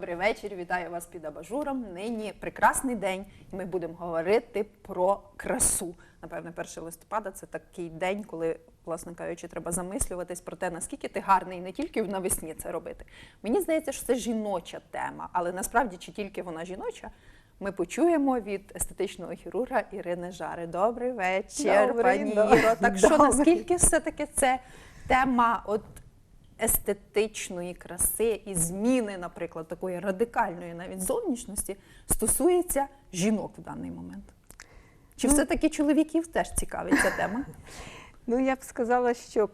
Добрий вечір, вітаю вас під абажуром. Нині прекрасний день, і ми будемо говорити про красу. Напевне, 1 листопада це такий день, коли, власне кажучи, треба замислюватись про те, наскільки ти гарний не тільки навесні це робити. Мені здається, що це жіноча тема, але насправді чи тільки вона жіноча. Ми почуємо від естетичного хірурга Ірини Жари. Добрий вечір, Добрий, пані добрий. Іро. Так що наскільки все-таки це тема от естетичної краси і зміни, наприклад, такої радикальної навіть зовнішності стосується жінок в даний момент? Чи Ну, все-таки чоловіків теж цікавить ця тема? Ну, я б сказала, що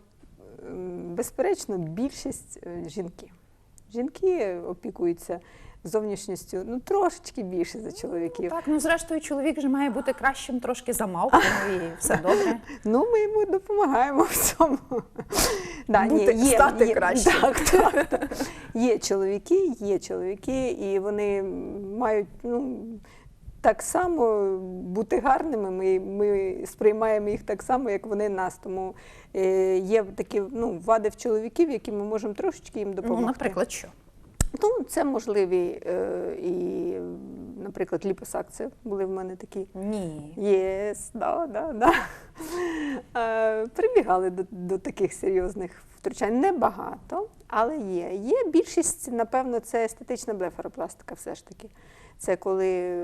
безперечно більшість е, жінки. Жінки опікуються зовнішністю ну, трошечки більше за чоловіків. Так, ну зрештою, чоловік же має бути кращим трошки за мавку, і все добре. Ну, ми йому допомагаємо в цьому. Да, Бути- стати кращим. Так, так, так. Є чоловіки, є чоловіки, і вони мають ну, так само бути гарними. Ми, ми сприймаємо їх так само, як вони нас. Тому е, є такі ну, вади в чоловіків, які ми можемо трошечки їм допомогти. Ну, наприклад, що? Ну, це можливі е, і, наприклад, ліпосакція були в мене такі. Ні. Єс, да, да, да. Е, Прибігали до, до таких серйозних втручань. Небагато, але є. Є більшість, напевно, це естетична блефаропластика все ж таки. Це коли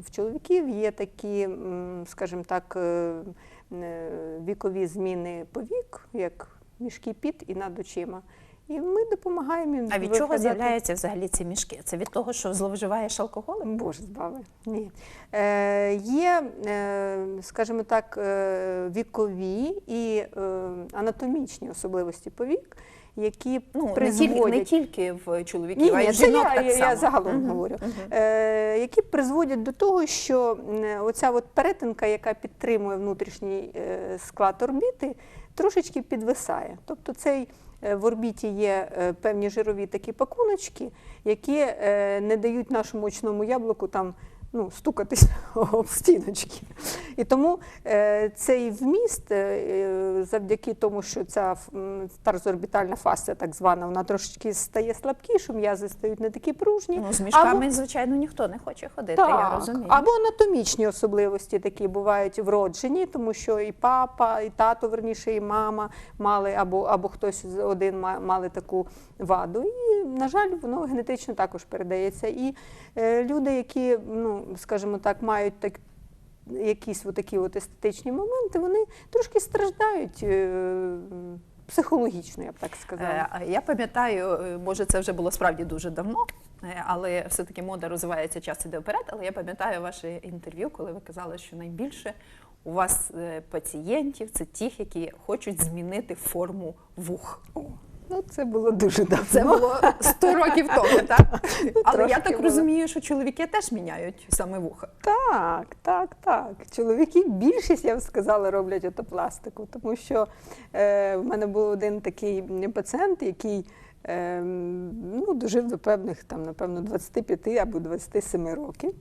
в чоловіків є такі, скажімо так, е, е, вікові зміни повік, як мішки під і над очима. І ми допомагаємо їм. А від чого з'являються взагалі ці мішки? Це від того, що зловживаєш алкоголем? Боже збави. Ні. Е, є, е, скажімо так, е, вікові і е, анатомічні особливості повік, які Ну, призводять... не тільки в чоловіків, Ні, а й жінок я, так я, само. я загалом Мгм, говорю, е, які призводять до того, що оця от перетинка, яка підтримує внутрішній е, склад орбіти, трошечки підвисає. Тобто цей в орбіті є е, певні жирові такі пакуночки, які е, не дають нашому очному яблуку там. Ну, стукатись об стіночки. І тому е, цей вміст, е, завдяки тому, що ця тарзоорбітальна фасція, так звана, вона трошечки стає слабкішою, м'язи стають не такі пружні. Ну, з мішками, Або- звичайно, ніхто не хоче ходити, я розумію. або анатомічні особливості такі бувають вроджені, тому що і папа, і тато, верніше, і мама мали, або, або хтось один ма- мали таку ваду. І, на жаль, воно генетично також передається. І е, люди, які, ну, скажімо так, мають так. Якісь такі от естетичні моменти, вони трошки страждають е, психологічно, я б так сказала. Е, а Я пам'ятаю, е, може, це вже було справді дуже давно, але все-таки мода розвивається, час іде вперед. Але я пам'ятаю ваше інтерв'ю, коли ви казали, що найбільше у вас пацієнтів це тих, які хочуть змінити форму вух. Ну, це було дуже давно. Це було 100 років тому, так? Але я так розумію, що чоловіки теж міняють саме вуха. Так, так, так. Чоловіки більшість, я б сказала, роблять отопластику, тому що е, в мене був один такий пацієнт, який е, ну, дожив до певних, там, напевно, 25 або 27 років,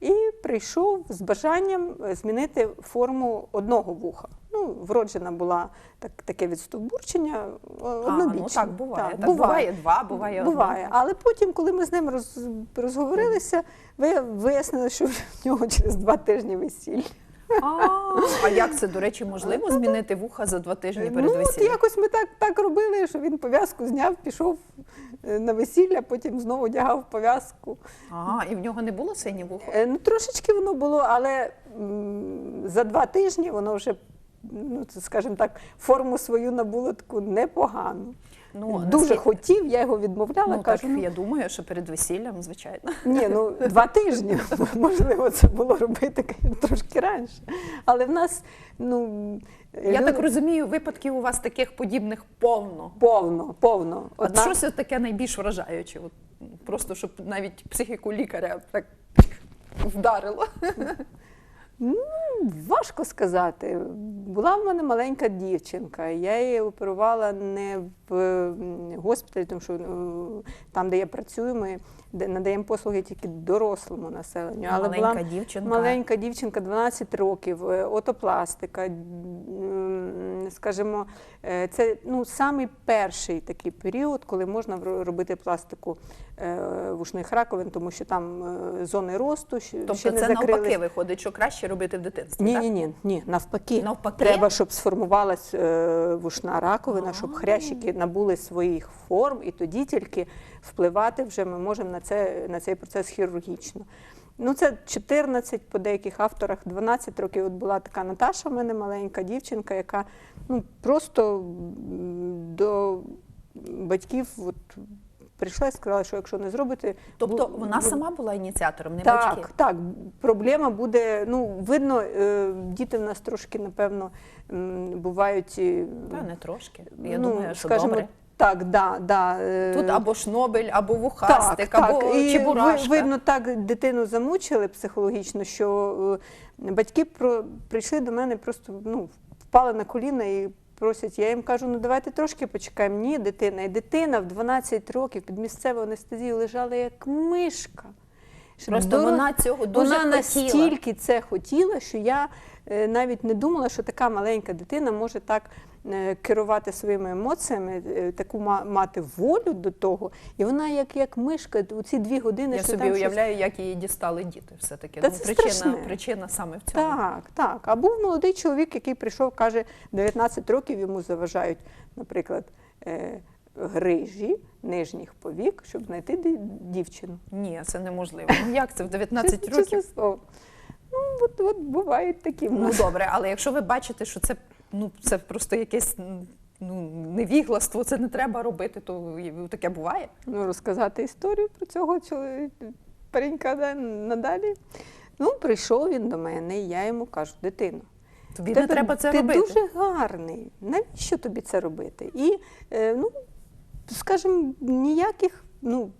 і прийшов з бажанням змінити форму одного вуха. Ну, вроджена була так, таке відстовбурчення однобічне. ну так, буває. Так, Так, буває два, буває одне. Буває. Але потім, коли ми з ним роз, розговорилися, ви вияснили, що в нього через два тижні весілля. А, а як це, до речі, можливо змінити вуха за два тижні перед ну, от весіллям? якось ми так, так робили, що він пов'язку зняв, пішов е, на весілля, потім знову одягав пов'язку. А, і в нього не було синє вухо? Е, Ну, трошечки воно було, але м, за два тижні воно вже, ну, скажімо так, форму свою набуло таку непогану. Ну, Дуже наскільки- хотів, я його відмовляла. Ну, кажу, так, ну, я думаю, що перед весіллям, звичайно. Ні, ну два тижні. Можливо, це було робити трошки раніше. Але в нас, ну Я люди- так розумію, випадків у вас таких подібних повно. повно, повно. От Одна- що це таке найбільш вражаюче? От, просто щоб навіть психіку лікаря так вдарило. Важко сказати. Була в мене маленька дівчинка. Я її оперувала не в госпіталі, тому що ну, там, де я працюю, ми надаємо послуги тільки дорослому населенню. Але Маленька була дівчинка. маленька дівчинка, 12 років, е, отопластика. Скажімо, е, це ну, самий перший такий період, коли можна робити пластику е, вушних раковин, тому що там е, зони росту Тобто ще не це закрились. навпаки виходить, що краще робити в дитинстві. Ні, так? ні, ні, ні, навпаки. Навпаки? Треба, щоб сформувалась вушна раковина, щоб А. хрящики набули своїх форм, і тоді тільки впливати вже ми можемо на, це, на цей процес хірургічно. Ну, це 14 по деяких авторах, 12 років. От була така Наташа, в мене маленька дівчинка, яка ну, просто до батьків от, прийшла і сказала, що якщо не зробите. Тобто бу- вона сама була ініціатором, не так, батьки. так. Проблема буде. Ну, видно, е, діти в нас трошки, напевно, бувають. Та не трошки. Я ну, думаю, що скажімо, добре. Так, да, да. е, Тут або шнобель, або так, або так. І чебурашка. ви- видно, так дитину замучили психологічно, що е, батьки про, прийшли до мене, просто ну, впали на коліна і просять. Я їм кажу, ну давайте трошки почекаємо. Ні, дитина. І дитина в 12 років під місцевою анестезією лежала як мишка. Просто дорос- вона цього дуже вона хотіла. настільки це хотіла, що я е, навіть не думала, що така маленька дитина може так е, керувати своїми емоціями, е, таку мати волю до того. І вона, як, як мишка, у ці дві години, Я що собі там щось- уявляю, як її дістали діти все-таки. Та ну, це причина, страшне. причина саме в цьому. Так, так. А був молодий чоловік, який прийшов, каже, 19 років йому заважають, наприклад, грижі нижніх повік, щоб знайти дівчину. Ні, це неможливо. Ну як це в 19 Чесне- років? чесне слово. Ну, от, от бувають такі Ну добре, але якщо ви бачите, що це ну це просто якесь ну невігластво, це не треба робити, то таке буває. ну, розказати історію про цього чоловіка, паренька да, надалі. Ну, прийшов він до мене, і я йому кажу, дитино, Тобі тебе- не треба це ти робити. дуже гарний. Навіщо тобі це робити? І, е, ну, скажімо, ніяких, ну,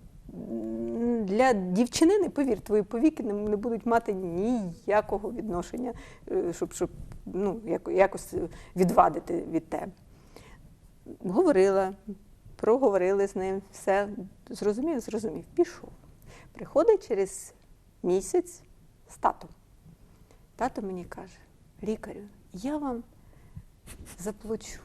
для дівчини, повір, твої повіки не, не будуть мати ніякого відношення, е, щоб, щоб ну, яко- якось відвадити від тебе. Говорила, проговорили з ним, все зрозумів, зрозумів, пішов. Приходить через місяць з татом. Тато мені каже: лікарю, я вам заплачу,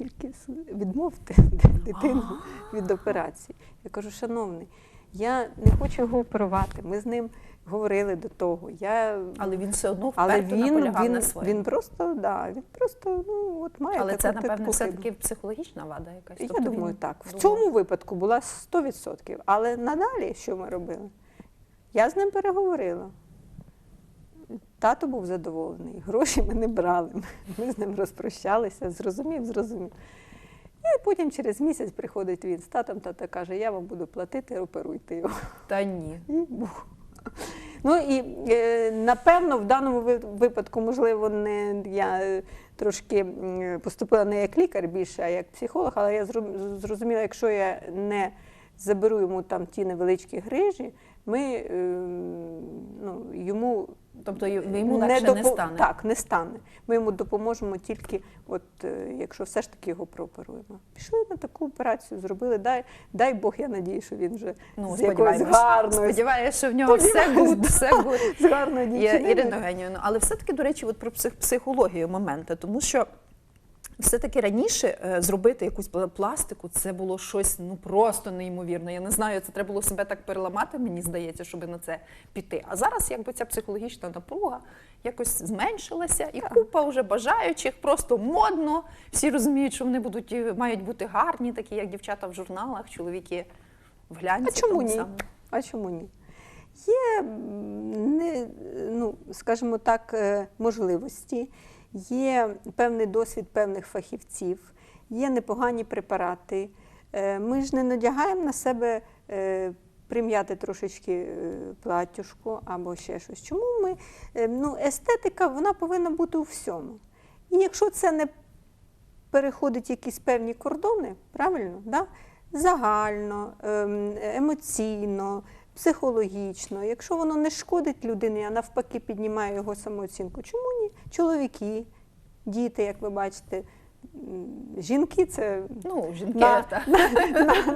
тільки відмовте дитину від операції. Я кажу, шановний, я не хочу його оперувати. Ми з ним говорили до того. Я... Але він все одно Але він, він, на своєму. він просто, да, він просто ну, от має Але таку, це, напевне, таку все-таки психологічна вада якась. Я Тобто думаю, він так. В думав- цьому випадку була 100%. Але надалі, що ми робили? Я з ним переговорила. Тато був задоволений, гроші ми не брали. Ми з ним розпрощалися, зрозумів, зрозумів. І потім через місяць приходить він з татом, тато каже, я вам буду платити, оперуйте його. Та ні. І був. Ну і е, напевно в даному випадку, можливо, не я трошки поступила не як лікар більше, а як психолог, але я зрозуміла, якщо я не заберу йому там ті невеличкі грижі, ми е, ну, йому Тобто йому легше не стане. Так, не стане. Ми йому допоможемо тільки, от е, якщо все ж таки його прооперуємо. Пішли на таку операцію, зробили. Дай, дай Бог, я надію, що він вже Ну, з якоюсь гарною, Сподіваюся, що в нього все гуд, все гуд. з гарною дівчиною. Ірина Євгенівна, але все-таки, до речі, от про псих, психологію моменти, тому що все-таки раніше е, зробити якусь пластику це було щось ну просто неймовірне. Я не знаю, це треба було себе так переламати, мені здається, щоб на це піти. А зараз якби ця психологічна напруга якось зменшилася, і купа вже бажаючих, просто модно. Всі розуміють, що вони будуть е, мають бути гарні, такі як дівчата в журналах, чоловіки в глянці. А чому ні? А чому ні? Є не, ну, скажімо так, е, можливості, є певний досвід певних фахівців, є непогані препарати. Е, Ми ж не надягаємо на себе е, прим'яти трошечки е, платтюшку або ще щось. Чому ми? Ну, естетика вона повинна бути у всьому. І якщо це не переходить якісь певні кордони, правильно? Да? Загально, ем, емоційно, психологічно, якщо воно не шкодить людині, а навпаки піднімає його самооцінку, чому ні? Чоловіки, діти, як ви бачите, жінки це Ну, жінки, На- та. на-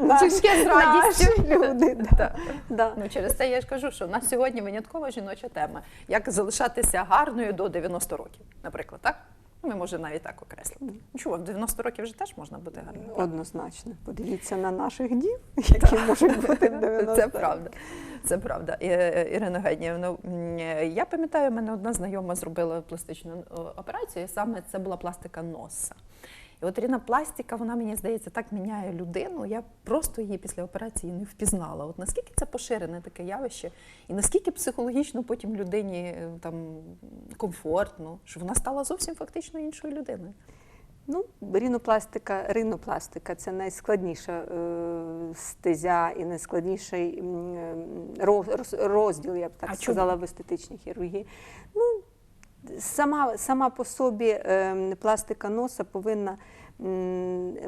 наші- Жінки з радістю. люди. Да. Та. Да. Ну, через це я ж кажу, що в нас сьогодні виняткова жіноча тема. Як залишатися гарною до 90 років, наприклад, так? Ми може навіть так окреслити. Ну, чого, в 90 років вже теж можна бути гарним? Однозначно. Подивіться на наших дів, які можуть бути в 90 Це правда. Це правда. Ірина Геннівна, е, я пам'ятаю, мене одна знайома зробила пластичну е, операцію, і саме це була пластика носа. І от рінопластика, вона мені здається, так міняє людину. Я просто її після операції не впізнала. От наскільки це поширене таке явище, і наскільки психологічно потім людині е, там комфортно, що вона стала зовсім фактично іншою людиною. Ну, рінопластика, ринопластика це найскладніша е, стезя і найскладніший е, роз- роз- розділ, я б так А чому? в естетичній хірургії. Ну, сама, сама по собі е, пластика носа повинна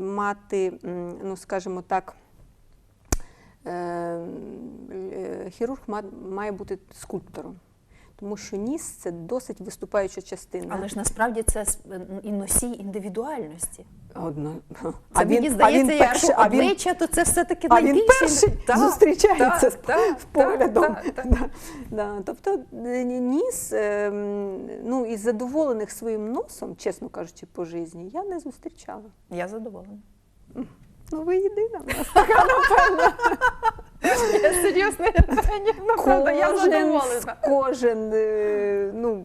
мати, ну скажімо так, е, е, хірург ма- має бути скульптором. Тому що ніс це досить виступаюча частина. Але ж насправді це і носій індивідуальності. Одно. Це мені здається, якщо а він, обличчя, то це все-таки а він найбільше. перший Так, зустрічається так, з поглядом. так. Да, да. Тобто е, ніс, е, ну, із задоволених своїм носом, чесно кажучи, по житті, я не зустрічала. Я задоволена. Ну, ви єдина. в нас. Я серйозно, ну, правда, я Кожен, задоволена. кожен, е, ну,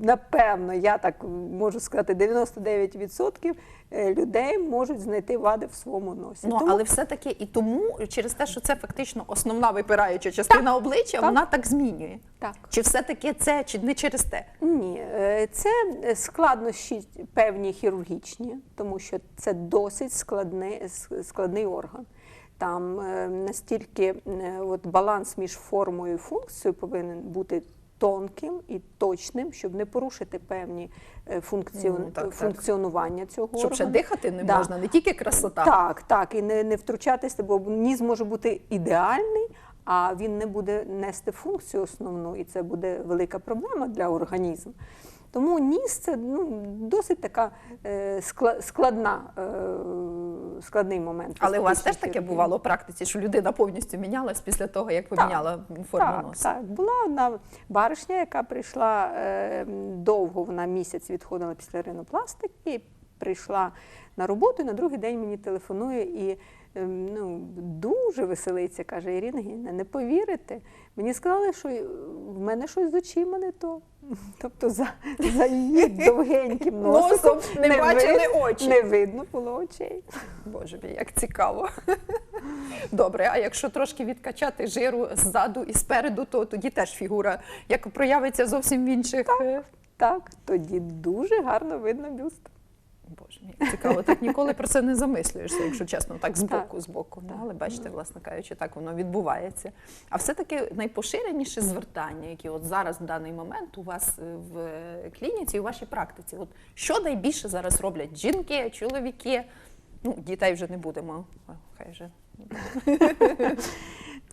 напевно, я так можу сказати, 99% е, людей можуть знайти вади в своєму носі. Ну, Тому- але все-таки і тому, через те, що це фактично основна випираюча частина обличчя, так. вона так змінює. Так. Чи все-таки це, чи не через те? Ні, е, це складнощі певні хірургічні, тому що це досить складний, складний орган. Там е, настільки е, от баланс між формою і функцією повинен бути тонким і точним, щоб не порушити певні е, функціон... Ну, так, так. функціонування цього Щоб ще дихати не Да. можна, не тільки красота. Так, так, і не, не втручатися, бо ніс може бути ідеальний, а він не буде нести функцію основну, і це буде велика проблема для організму. Тому ніс це ну, досить така е, скла- складна, е, складний момент. Але у вас теж таке бувало в практиці, що людина повністю мінялась після того, як поміняла форму так, носа. Так, була одна баришня, яка прийшла е, довго, вона місяць відходила після ринопластики, прийшла на роботу, і на другий день мені телефонує і е, ну, дуже веселиться, каже Ірина Гінна, не повірите. Мені сказали, що в мене щось з очима не то. Тобто за, за її довгеньким Носом не бачили очі. Не видно було очей. Боже мій, як цікаво. Добре, а якщо трошки відкачати жиру ззаду і спереду, то тоді теж фігура як проявиться зовсім в інших. е, Так, тоді дуже гарно видно бюст. Боже мій, цікаво, так ніколи про це не замислюєшся, якщо чесно, так збоку, Так. збоку. Ну, але бачите, власне кажучи, так воно відбувається. А все-таки найпоширеніше звертання, які от зараз в даний момент у вас е, в е, клініці, у вашій практиці, от що найбільше зараз роблять жінки, чоловіки? Ну, дітей вже не будемо. Хай вже.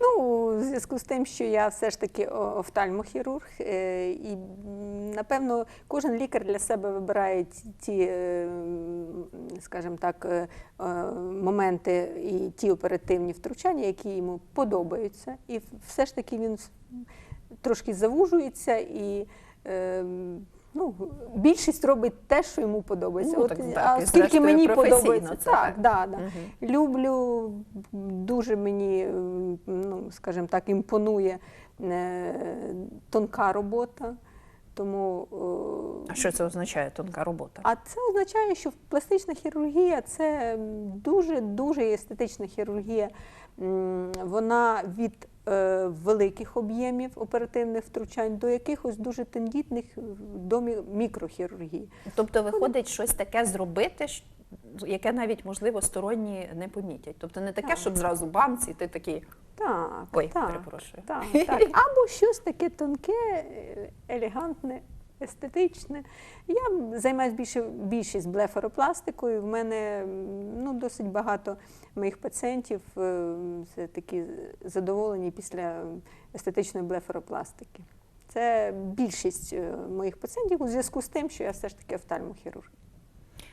Ну, у зв'язку з тим, що я все ж таки офтальмохірург, е, і напевно кожен лікар для себе вибирає ті- е, скажімо так, е, моменти і ті оперативні втручання, які йому подобаються. І все ж таки він трошки завужується і. Ну, більшість робить те, що йому подобається. Ну, От, так, так, а зрештою мені подобається, це, так, так. Да, да. Мгм. Люблю, дуже мені, ну, скажімо так, імпонує е, тонка робота. Тому, е, А що це означає тонка робота? а це означає, що пластична хірургія це дуже-дуже естетична хірургія. Вона від великих об'ємів оперативних втручань до якихось дуже тендітних е, до мікрохірургії. Тобто виходить щось таке зробити, яке навіть можливо сторонні не помітять. Тобто не таке, Так. щоб зразу бамці, ти такий. Так, Ой, так, перепрошую. Так, так. Або щось таке тонке, е, елегантне, естетичне. Я займаюся більше більшість блефаропластикою. В мене ну, досить багато моїх пацієнтів е, це такі задоволені після естетичної блефаропластики. Це більшість е, моїх пацієнтів у зв'язку з тим, що я все ж таки офтальмохірург.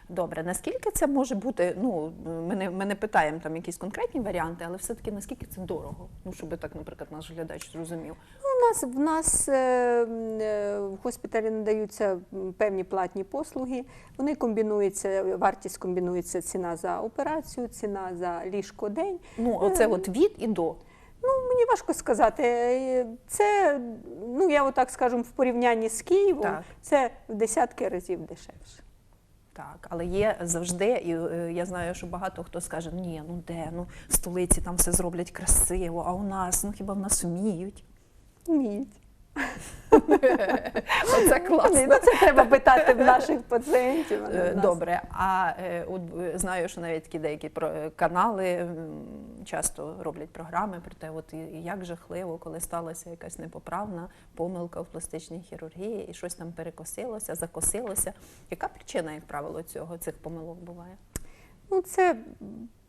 Добре, наскільки це може бути? Ну, ми не, ми не питаємо там якісь конкретні варіанти, але все-таки наскільки це дорого? Ну, щоб так, наприклад, наш глядач зрозумів. У нас в нас е, е, в госпіталі надаються певні платні послуги. Вони комбінуються, вартість комбінується ціна за операцію, ціна за ліжко день. Ну, оце от від і до. Ну, мені важко сказати. Е, Це, ну я отак скажу, в порівнянні з Києвом, Так. це в десятки разів дешевше. Так, але є завжди, і е, я знаю, що багато хто скаже, ні, ну де, ну в столиці там все зроблять красиво, а у нас, ну хіба в нас вміють? Вміють. Оце класно. Ну, це треба питати в наших пацієнтів. Е. Добре, а е, от е, знаю, що навіть такі деякі про- канали часто роблять програми про те, от як жахливо, коли сталася якась непоправна помилка в пластичній хірургії, і щось там перекосилося, закосилося. Яка причина, як правило, цього цих помилок буває? Ну, це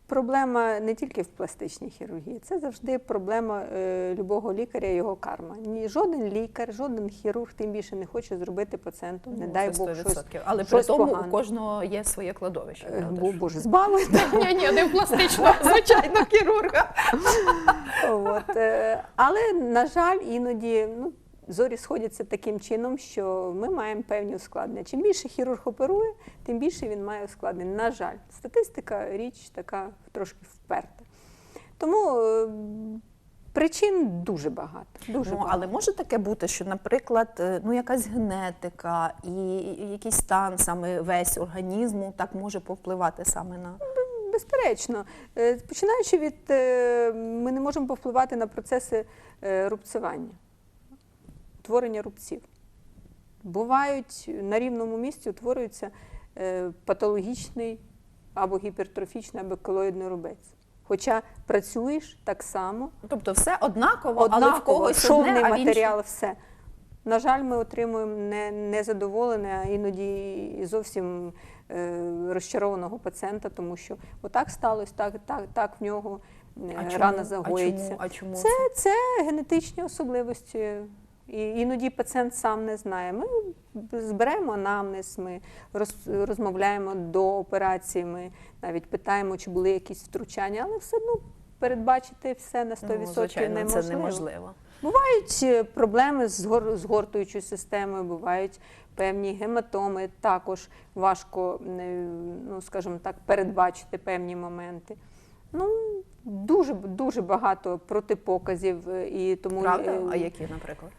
проблема не тільки в пластичній хірургії, це завжди проблема е, любого лікаря, його карма. Ні, жоден лікар, жоден хірург тим більше не хоче зробити пацієнту, не Ну, дай Бог 100%. щось. При тому погане. у кожного є своє кладовище. Е, Бо? Боже, збави. Ні, ні, не в пластичного, звичайно, хірурга. От, е, але, на жаль, іноді ну, зорі сходяться таким чином, що ми маємо певні ускладнення. Чим більше хірург оперує, тим більше він має ускладнень. На жаль, статистика річ така трошки вперта. Тому е, причин дуже багато. Дуже Ну, багато. але може таке бути, що, наприклад, е, ну якась генетика і якийсь стан саме весь організму так може повпливати саме на Безперечно, Е, починаючи від ми не можемо повпливати на процеси рубцювання, утворення рубців. Бувають на рівному місці утворюється е, патологічний або гіпертрофічний, або колоїдний рубець. Хоча працюєш так само, тобто все однаково, але в однаково, когось шовний одне, а матеріал, все. На жаль, ми отримуємо не, незадоволене, а іноді зовсім е, розчарованого пацієнта, тому що отак сталося, так, так, так в нього е, А чому? рана А загоїться. чому? А чому Це, це генетичні особливості. І іноді пацієнт сам не знає. Ми зберемо анамнез, ми роз, розмовляємо до операції, ми навіть питаємо, чи були якісь втручання, але все одно передбачити все на 100% Ну, звичайно, неможливо. це неможливо. Бувають е, проблеми з гор- згортуючою системою, бувають певні гематоми. Також важко, е, ну скажімо так, передбачити певні моменти. Ну, дуже дуже багато протипоказів е, і тому Правда? А які, наприклад?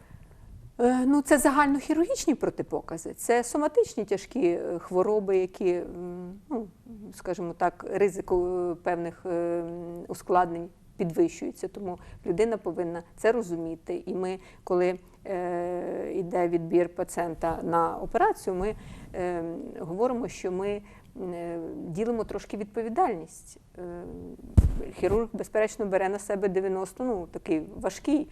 Е, Ну, це загальнохірургічні протипокази, це соматичні тяжкі е, хвороби, які, ну, скажімо так, ризику е, певних ускладнень підвищується. Тому людина повинна це розуміти. І ми, коли е, йде відбір пацієнта на операцію, ми е, говоримо, що ми ділимо трошки відповідальність. Е, Хірург, безперечно, бере на себе 90, ну такий важкий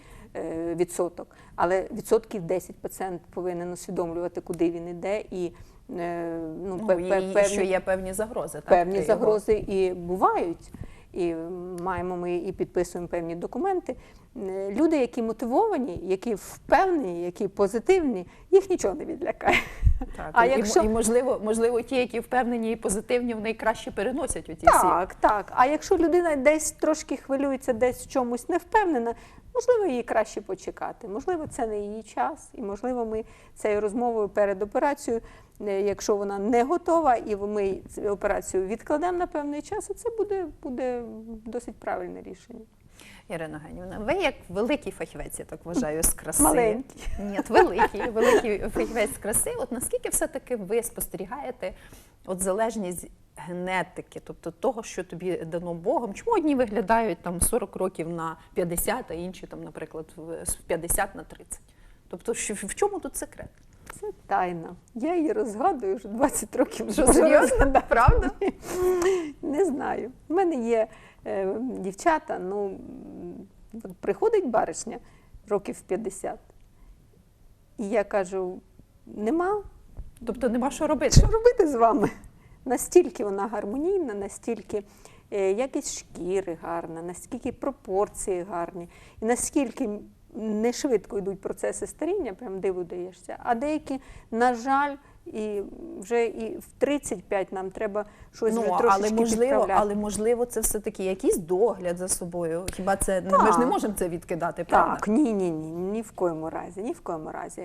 відсоток, але відсотків 10 пацієнт повинен усвідомлювати, куди він іде, і е, ну, Ну, і, пе- певні, що є певні загрози. Так, певні для його- загрози і бувають. І маємо ми і підписуємо певні документи. Е, Люди, які мотивовані, які впевнені, які позитивні, їх нічого не відлякає. Так, А і, якщо- і можливо, можливо, ті, які впевнені і позитивні, вони краще переносять оті всі. Так, так. А якщо людина десь трошки хвилюється, десь в чомусь не впевнена, можливо, її краще почекати. Можливо, це не її час, і можливо, ми цією розмовою перед операцією, е, якщо вона не готова, і ми цю операцію відкладемо на певний час, і це буде, буде досить правильне рішення. Ірина Генівна, ви як великий фахівець, я так вважаю, з краси. Маленький. Ні, великий, великий фахівець з краси. От наскільки все-таки ви спостерігаєте от залежність генетики, тобто того, що тобі дано Богом? Чому одні виглядають там 40 років на 50, а інші там, наприклад, з 50 на 30? Тобто, в чому тут секрет? Це тайна. Я її розгадую вже 20 років. Що, серйозно? Правда? Не знаю. У мене є е, дівчата, ну приходить баришня років 50. І я кажу: нема Тобто нема що робити. що робити з вами. Настільки вона гармонійна, настільки е, якість шкіри гарна, наскільки пропорції гарні, і наскільки не швидко йдуть процеси старіння, прям диву даєшся. А деякі, на жаль, і вже і в 35 нам треба щось вже Ну, трошечки але можливо, підправляти. але можливо, це все таки якийсь догляд за собою. Хіба це ми ж не можемо це відкидати, правда? Так, ні, ні, ні, ні в коєму разі, ні в коєму разі.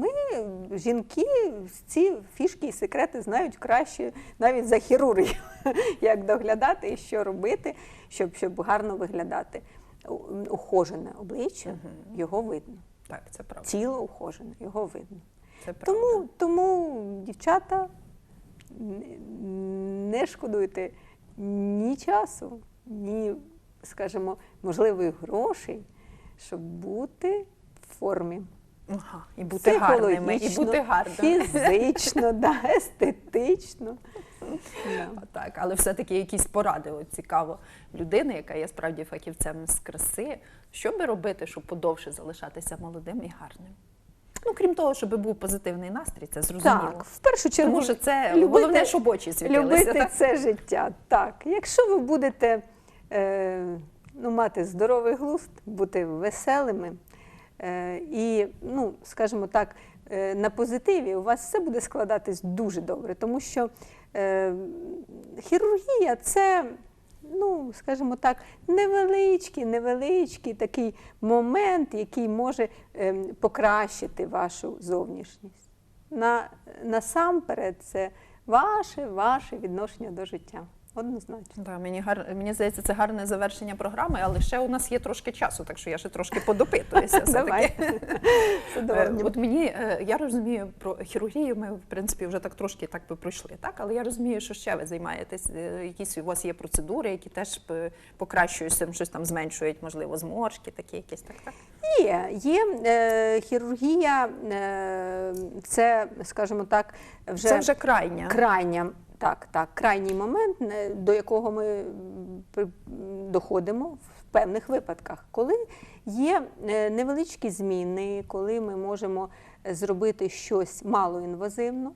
Ми, жінки, ці фішки і секрети знають краще навіть за хірургів, як доглядати і що робити, щоб, щоб гарно виглядати. Ухожене обличчя, його видно. Так, це правда. Тіло ухожене, його видно. Це правда. Тому, тому дівчата, не шкодуйте ні часу, ні, скажімо, можливих грошей, щоб бути в формі. Ага, і бути гарними, і бути гарними. фізично, да, естетично. Да. Так, але все-таки якісь поради от цікаво людини, яка є справді фахівцем з краси. Що би робити, щоб подовше залишатися молодим і гарним? Ну, крім того, щоб був позитивний настрій, це зрозуміло. Так, в першу чергу, Тому що це любити- головне, щоб очі світилися. любити так? це життя. Так, якщо ви будете е, ну, мати здоровий глузд, бути веселими е, і, ну, скажімо так, е, на позитиві у вас все буде складатись дуже добре, тому що е, хірургія це. Ну, скажімо так, невеличкий, невеличкий такий момент, який може ем, покращити вашу зовнішність. На, насамперед, це ваше, ваше відношення до життя. Однозначно. Да, мені гар... мені здається, це гарне завершення програми, але ще у нас є трошки часу, так що я ще трошки подопитуюся. З Е. От мені е, я розумію про хірургію. Ми в принципі вже так трошки так би пройшли, так але я розумію, що ще ви займаєтесь. е, Якісь у вас є процедури, які теж е, покращують щось там зменшують, можливо, зморшки, такі якісь так. Так Є, є е, хірургія, е, це, скажімо так, вже, це вже крайня. крайня. Так, так, крайній момент, до якого ми доходимо в певних випадках, коли є е, невеличкі зміни, коли ми можемо зробити щось малоінвазивно.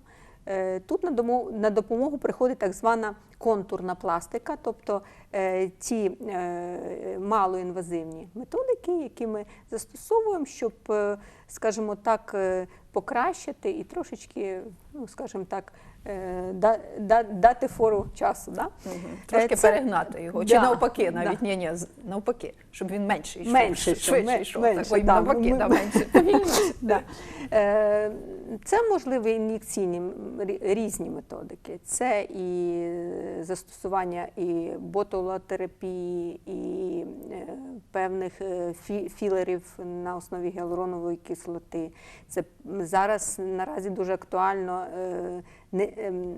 Е, Тут на допомогу приходить так звана контурна пластика, тобто ті е, малоінвазивні методики, які ми застосовуємо, щоб, скажімо так, покращити і трошечки, ну скажімо так, да- да- дати фору часу. Да? Мгм. Трошки Е, це- перегнати його, чи Да, навпаки, да. ні, ні, навпаки, щоб він менше йшов, Менше йшов, швидше йшов. менше, так, да, навпаки, ми- да, менше. Да. Е, Це можливі ін'єкційні різні методики. Це і застосування і ботулотерапії, і е, певних е, фі- філерів на основі гіалуронової кислоти. Це зараз наразі дуже актуально е, ем,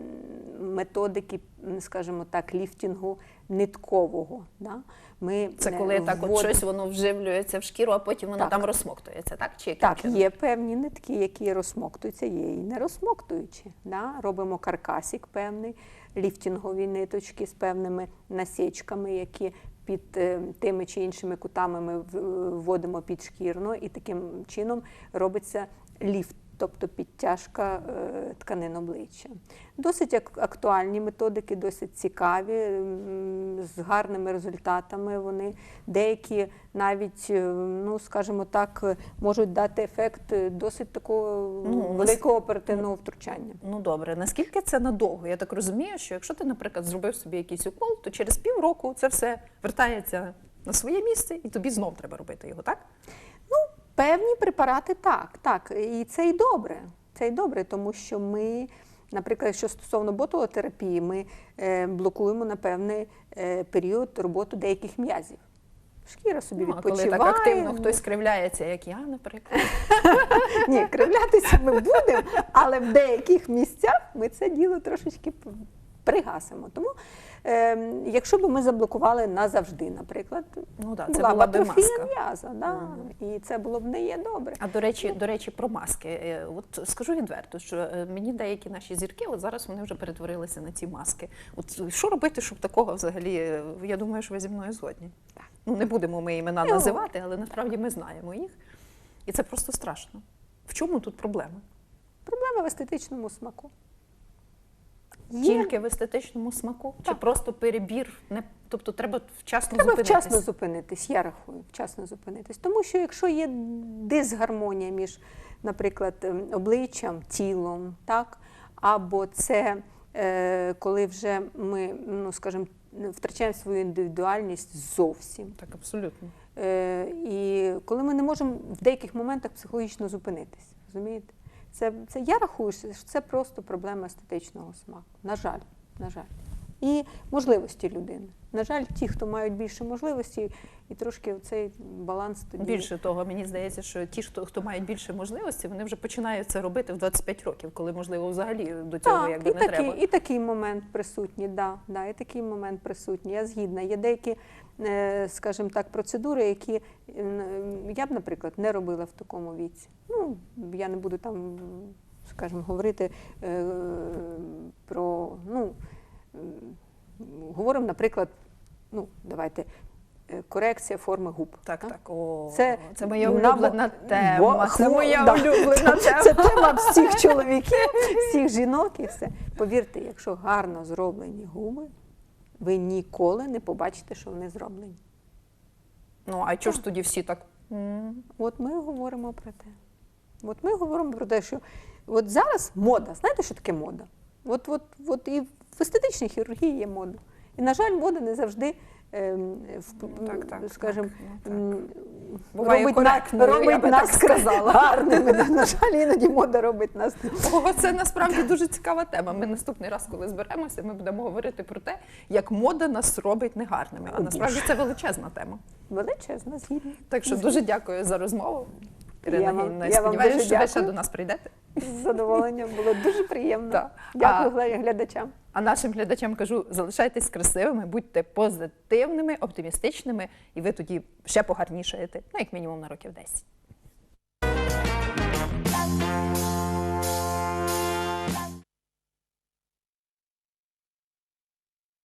методики, скажімо так, ліфтінгу ниткового. Да? Ми Це е, коли так от щось воно вживлюється в шкіру, а потім воно Так. там розсмоктується, так? Чи Так, чином? є певні нитки, які розсмоктуються, є і не розсмоктуючі. Да? Робимо каркасик певний, ліфтінгові ниточки з певними насічками, які під е, тими чи іншими кутами ми вводимо під шкірну, і таким чином робиться ліфт. Тобто підтяжка е, тканин обличчя. Досить актуальні методики, досить цікаві, з гарними результатами. Вони деякі навіть, е, ну скажімо так, можуть дати ефект досить такого Ну, великого оперативного втручання. Ну добре, наскільки це надовго? Я так розумію, що якщо ти, наприклад, зробив собі якийсь укол, то через півроку це все вертається на своє місце, і тобі знов треба робити його, так? Певні препарати так, так. І це і добре. Це і добре, тому що ми, наприклад, що стосовно ботулотерапії, ми е, блокуємо на певний е, період роботу деяких м'язів. Шкіра собі Ну, а коли так активно хтось скривляється, як я, наприклад. Ні, кривлятися ми будемо, але в деяких місцях ми це діло трошечки пригасимо. Тому, якщо б ми заблокували назавжди, наприклад, Ну да, це була б була би атрофія м'яза, да, і це було б не є добре. А до речі, до речі, про маски. Е, От скажу відверто, що е, мені деякі наші зірки, от зараз вони вже перетворилися на ці маски. От що робити, щоб такого взагалі? е, Я думаю, що ви зі мною згодні. Ну не будемо ми імена Ну. називати, але насправді ми знаємо їх. І це просто страшно. В чому тут проблема? Проблема в естетичному смаку. Є- Тільки в естетичному смаку? Чи просто перебір? Не... Тобто треба вчасно Треба зупинитись? вчасно зупинитись, я рахую, вчасно зупинитись. Тому що якщо є дисгармонія між, наприклад, ем, обличчям, тілом, так, або це е, коли вже ми, ну скажімо, втрачаємо свою індивідуальність зовсім. Так, абсолютно. Е, і коли ми не можемо в деяких моментах психологічно зупинитись, розумієте? Це, це я рахую, що це просто проблема естетичного смаку. На жаль, на жаль. І можливості людини. На жаль, ті, хто мають більше можливостей, і трошки цей баланс тоді. Більше того, мені здається, що ті, хто, хто мають більше можливостей, вони вже починають це робити в 25 років, коли можливо взагалі до цього Так, якби і, не такий, треба. і такий момент присутній, да, да, і такий момент присутній. Я згідна. Є деякі, е, скажімо так, процедури, які я б, наприклад, не робила в такому віці. Ну, я не буду там, скажімо, говорити е, про, ну, говоримо, наприклад, ну, давайте, е, корекція форми губ. Так, так. О, Це це, моя на- улюблена Бо- тема. Це хво- моя да. улюблена тема. Це тема всіх чоловіків, всіх жінок і все. Повірте, якщо гарно зроблені губи, ви ніколи не побачите, що вони зроблені. Ну, а чого ж тоді всі так? От ми говоримо про те. От ми говоримо про те, що от зараз мода. Знаєте, що таке мода? От, от, от і в естетичній хірургії є мода. І, на жаль, мода не завжди. ем, Так, так, скажімо, так, ну. Буває робить, я робить би нас так сказала. гарними. На жаль, іноді мода робить нас О, це насправді дуже цікава тема. Ми наступний раз, коли зберемося, ми будемо говорити про те, як мода нас робить негарними. А насправді це величезна тема. величезна, згідна. Так що дуже дякую за розмову. Ірина Гінна, я сподіваюся, що ви ще до нас прийдете. З задоволенням було дуже приємно. Да. Дякую а, глядачам. А нашим глядачам кажу: залишайтесь красивими, будьте позитивними, оптимістичними, і ви тоді ще погарнішаєте, ну як мінімум на років 10.